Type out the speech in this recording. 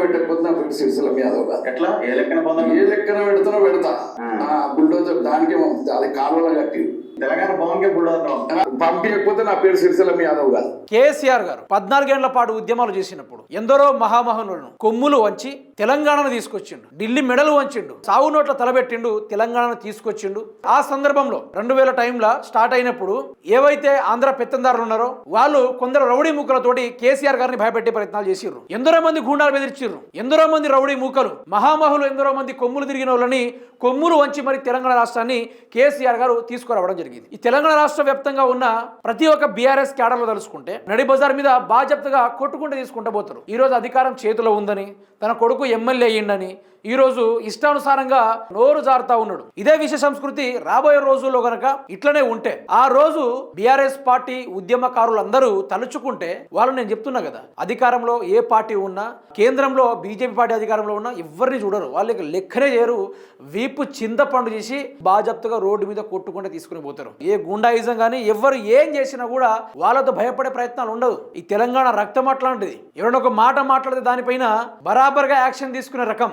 పెట్టకపోతే నా పేరు సిరిసిల్ల యాదవ్ కాదు ఎట్లా? ఏ లెక్కన పొందాలి ఏ లెక్కన పెడతానో పెడతా. ఆ. బుల్డోజర్ దానికే అది కాలువలో కట్టి. తెలంగాణ పవన్ కే బుల్డోజర్ పంపించకపోతే నా పేరు సిరిసిల్ల యాదవ్ కాదు. కేసీఆర్ గారు పద్నాలుగేళ్ళ పాటు ఉద్యమాలు చేసినప్పుడు ఎందరో మహామహనులను కొమ్ములు వంచి తెలంగాణను తీసుకొచ్చిండు. ఢిల్లీ మెడలు వంచిండు. సాగు నోట్ల తలబెట్టిండు తెలంగాణను తీసుకొచ్చిండు. ఆ సందర్భంలో రెండు వేల టైంలో స్టార్ట్ అయినప్పుడు ఏవైతే ఆంధ్ర పెత్తందారులు ఉన్నారో వాళ్ళు కొందరు రౌడీ మూకలతోటి కేసీఆర్ గారిని భయపెట్టే ప్రయత్నాలు చేసిర్రు. ఎందరో మంది గూండాలు బెదిరించిర్రు ఎందరో మంది రౌడీ మూకలు మహామహులు ఎందరో మంది కొమ్ములు తిరిగిన వాళ్ళని కొమ్ములు వంచి మరి తెలంగాణ రాష్ట్రాన్ని కేసీఆర్ గారు తీసుకురావడం జరిగింది. ఈ తెలంగాణ రాష్ట్ర వ్యాప్తంగా ఉన్న ప్రతి ఒక్క బీఆర్ఎస్ క్యాడర్లో తలుచుకుంటే నడి బజార్ మీద బాధ్యతగా కొట్టుకుంటూ తీసుకుంటూ పోతారు. ఈ రోజు అధికారం చేతిలో ఉందని తన కొడుకు ఎమ్మెల్యే అయ్యిండని ఈ రోజు ఇష్టానుసారంగా నోరు జారుతా ఉన్నాడు. ఇదే విషయ సంస్కృతి రాబోయే రోజుల్లో గనక ఇట్లనే ఉంటే ఆ రోజు బీఆర్ఎస్ పార్టీ ఉద్యమకారులందరూ తలుచుకుంటే వాళ్ళు నేను చెప్తున్నా కదా అధికారంలో ఏ పార్టీ ఉన్నా కేంద్రంలో బీజేపీ పార్టీ అధికారంలో ఉన్నా ఎవరిని చూడరు. వాళ్ళకి లెక్కనే చేయరు. వీపు చింతపండు చేసి బాజప్తుగా రోడ్డు మీద కొట్టుకుంటే తీసుకుని పోతారు. ఏ గుండాయిజం కానీ ఎవరు ఏం చేసినా కూడా వాళ్ళతో భయపడే ప్రయత్నాలు ఉండవు. ఈ తెలంగాణ రక్తం అట్లాంటిది ఎవరైనా ఒక మాట మాట్లాడితే దానిపైన బరాబర్గా యాక్షన్ తీసుకునే రకం.